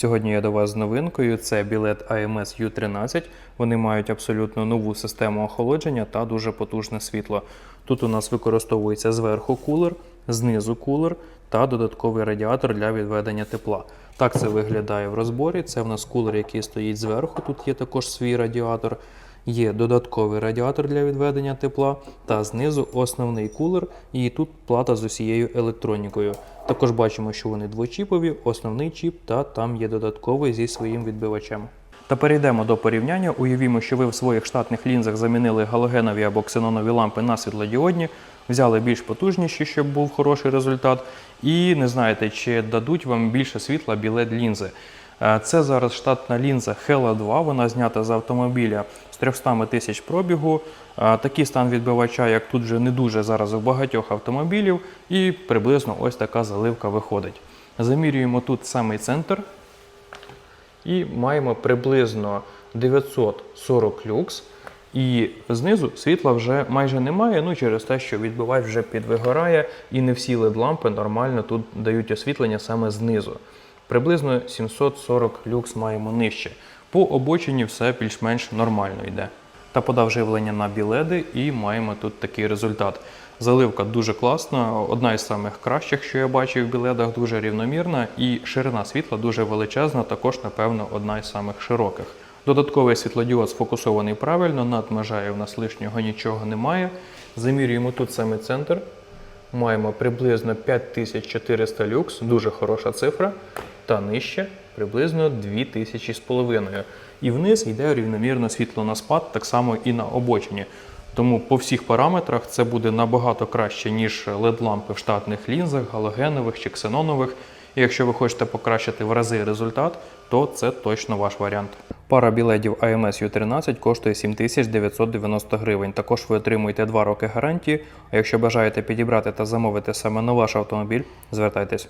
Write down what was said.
Сьогодні я до вас з новинкою. Це білет AMS U13. Вони мають абсолютно нову систему охолодження та дуже потужне світло. Тут у нас використовується зверху кулер, знизу кулер та додатковий радіатор для відведення тепла. Так це виглядає в розборі. Це в нас кулер, який стоїть зверху. Тут є також свій радіатор. Є додатковий радіатор для відведення тепла та знизу основний кулер, і тут плата з усією електронікою. Також бачимо, що вони двочіпові, основний чіп та там є додатковий зі своїм відбивачем. Та перейдемо до порівняння. Уявімо, що ви в своїх штатних лінзах замінили галогенові або ксенонові лампи на світлодіодні, взяли більш потужніші, щоб був хороший результат, і не знаєте, чи дадуть вам більше світла білет лінзи. Е, Це зараз штатна лінза Hella 2, вона знята з автомобіля з 300 тисяч пробігу. Е, Такий стан відбивача, як тут вже не дуже зараз у багатьох автомобілів, і приблизно ось така заливка виходить. Замірюємо тут самий центр і маємо приблизно 940 люкс. І знизу світла вже майже немає, ну через те, що відбивач вже підвигорає, і не всі LED-лампи нормально тут дають освітлення саме знизу. Приблизно 740 люкс маємо нижче. По обочині все більш-менш нормально йде. Та подав живлення на біледи і маємо тут такий результат. Заливка дуже класна, одна із самих кращих, що я бачив в біледах, дуже рівномірна, і ширина світла дуже величезна, також, напевно, одна із самих широких. Додатковий світлодіод сфокусований правильно, над межею в нас лишнього нічого немає. Замірюємо тут саме центр. Маємо приблизно 5400 люкс, дуже хороша цифра. Та нижче приблизно 2000 з половиною. І вниз йде рівномірно світло на спад, так само і на обочині. Тому по всіх параметрах це буде набагато краще, ніж LED-лампи в штатних лінзах, галогенових чи ксенонових. І якщо ви хочете покращити в рази результат, то це точно ваш варіант. Пара білетів AMS U13 коштує 7990 гривень. Також ви отримуєте 2 роки гарантії. А якщо бажаєте підібрати та замовити саме на ваш автомобіль, звертайтесь.